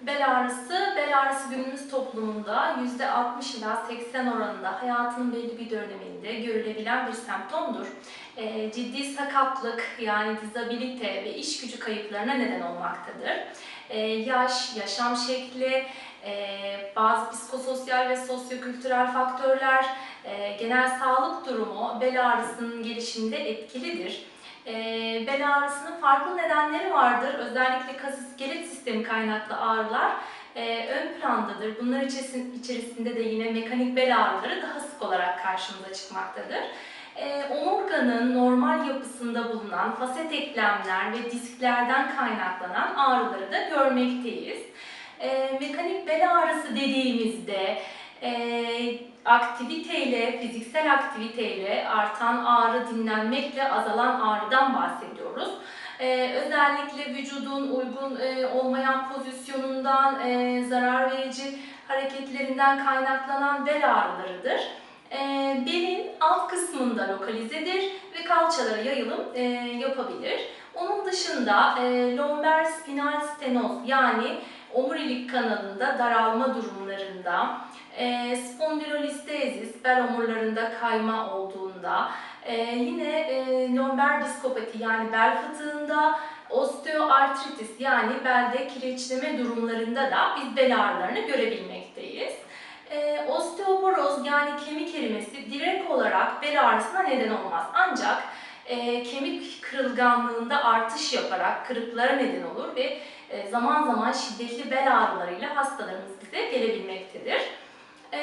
Bel ağrısı, bel ağrısı günümüz toplumunda %60 ila 80 oranında hayatın belli bir döneminde görülebilen bir semptomdur. Ee, ciddi sakatlık yani dizabilite ve iş gücü kayıplarına neden olmaktadır. Ee, yaş, yaşam şekli, e, bazı psikososyal ve sosyokültürel faktörler, e, genel sağlık durumu bel ağrısının gelişiminde etkilidir. Bel ağrısının farklı nedenleri vardır. Özellikle kas iskelet sistemi kaynaklı ağrılar e, ön plandadır. Bunlar içerisinde, içerisinde de yine mekanik bel ağrıları daha sık olarak karşımıza çıkmaktadır. E, omurganın normal yapısında bulunan faset eklemler ve disklerden kaynaklanan ağrıları da görmekteyiz. E, mekanik bel ağrısı dediğimizde e, aktiviteyle, fiziksel aktiviteyle artan ağrı, dinlenmekle azalan ağrıdan bahsediyoruz. Ee, özellikle vücudun uygun e, olmayan pozisyonundan, e, zarar verici hareketlerinden kaynaklanan bel ağrılarıdır. E, belin alt kısmında lokalizedir ve kalçalara yayılım e, yapabilir. Onun dışında e, lomber spinal stenoz yani omurilik kanalında daralma durumlarında, e, spondilolistezis, bel omurlarında kayma olduğunda, e, yine e, lomber diskopati yani bel fıtığında, osteoartritis yani belde kireçleme durumlarında da biz bel ağrılarını görebilmekteyiz. E, osteoporoz yani kemik erimesi direkt olarak bel ağrısına neden olmaz. Ancak e, kemik kırılganlığında artış yaparak kırıklara neden olur ve e, zaman zaman şiddetli bel ağrılarıyla hastalarımız bize gelebilmektedir. E,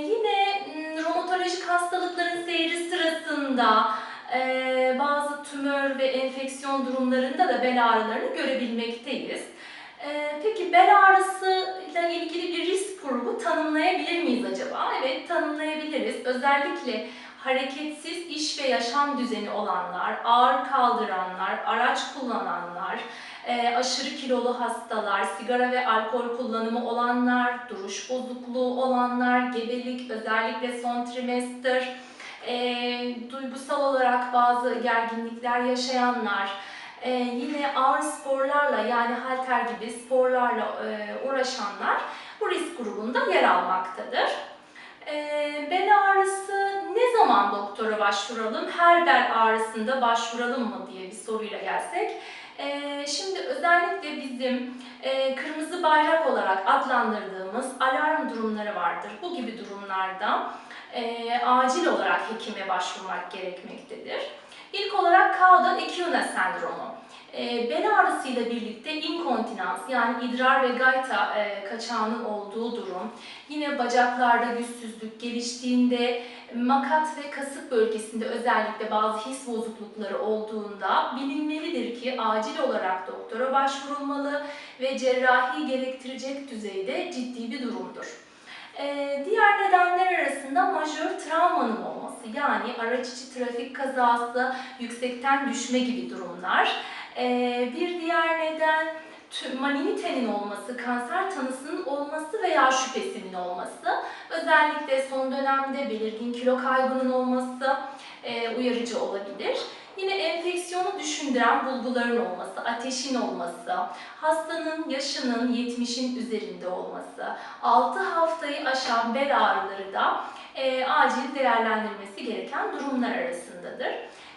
yine romatolojik hastalıkların seyri sırasında e, bazı tümör ve enfeksiyon durumlarında da bel ağrılarını görebilmekteyiz. E, peki bel ağrısıyla ilgili bir risk grubu tanımlayabilir miyiz acaba? Evet tanımlayabiliriz. Özellikle hareketsiz iş ve yaşam düzeni olanlar, ağır kaldıranlar, araç kullananlar, e, aşırı kilolu hastalar, sigara ve alkol kullanımı olanlar, duruş bozukluğu olanlar, gebelik, özellikle son trimester, e, duygusal olarak bazı gerginlikler yaşayanlar, e, yine ağır sporlarla yani halter gibi sporlarla e, uğraşanlar bu risk grubunda yer almaktadır. E, bel ağrısı ne zaman doktora başvuralım, her bel ağrısında başvuralım mı diye bir soruyla gelsek. E, şimdi özellikle bizim e, kırmızı bayrak olarak adlandırdığımız alarm durumları vardır. Bu gibi durumlarda e, acil olarak hekime başvurmak gerekmektedir. İlk olarak Cauda-Equina sendromu. E, bel ağrısıyla birlikte inkontinans yani idrar ve gayta e, kaçağının olduğu durum, yine bacaklarda güçsüzlük geliştiğinde, makat ve kasık bölgesinde özellikle bazı his bozuklukları olduğunda bilinmelidir ki acil olarak doktora başvurulmalı ve cerrahi gerektirecek düzeyde ciddi bir durumdur. Ee, diğer nedenler arasında majör travmanın olması yani araç içi trafik kazası, yüksekten düşme gibi durumlar. Ee, bir diğer neden malinitenin olması, kanser tanısının olması veya şüphesinin olması. Özellikle son dönemde belirgin kilo kaybının olması e, uyarıcı olabilir. Yine enfeksiyonu düşündüren bulguların olması, ateşin olması, hastanın yaşının 70'in üzerinde olması, 6 haftayı aşan bel ağrıları da e, acil değerlendirilmesi gereken durumlar arasındadır.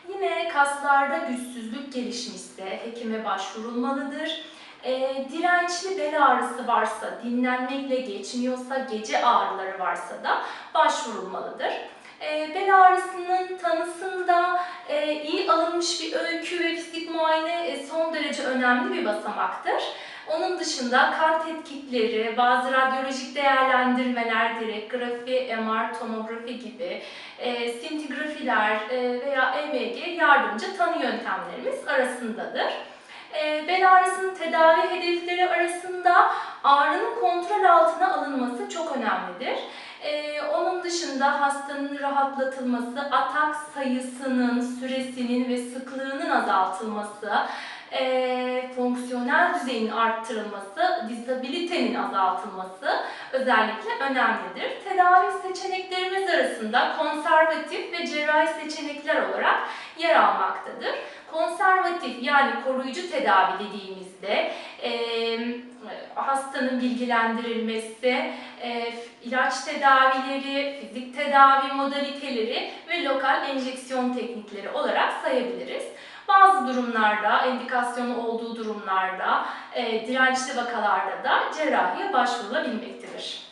Yine kaslarda güçsüzlük gelişmişse hekime başvurulmalıdır. E, dirençli bel ağrısı varsa, dinlenmekle geçmiyorsa, gece ağrıları varsa da başvurulmalıdır. E, bel ağrısının tanısında e, iyi alınmış bir öykü ve fizik muayene e, son derece önemli bir basamaktır. Onun dışında kan tetkikleri, bazı radyolojik değerlendirmeler, direkt grafi, MR, tomografi gibi e, sintigrafiler e, veya EMG yardımcı tanı yöntemlerimiz arasındadır. E, bel ağrısının tedavi hedefleri arasında ağrının kontrol altına alınması çok önemlidir. Ee, onun dışında hastanın rahatlatılması, atak sayısının, süresinin ve sıklığının azaltılması, e, fonksiyonel düzeyin arttırılması, disabilitenin azaltılması özellikle önemlidir. Tedavi seçeneklerimiz arasında konservatif ve cerrahi seçenekler olarak yer almaktadır. Konservatif yani koruyucu tedavi dediğimizde e, hastanın bilgilendirilmesi, e, ilaç tedavileri, fizik tedavi modaliteleri ve lokal enjeksiyon teknikleri olarak sayabiliriz. Durumlarda, endikasyonu olduğu durumlarda, e, dirençli vakalarda da cerrahiye başvurulabilmektedir.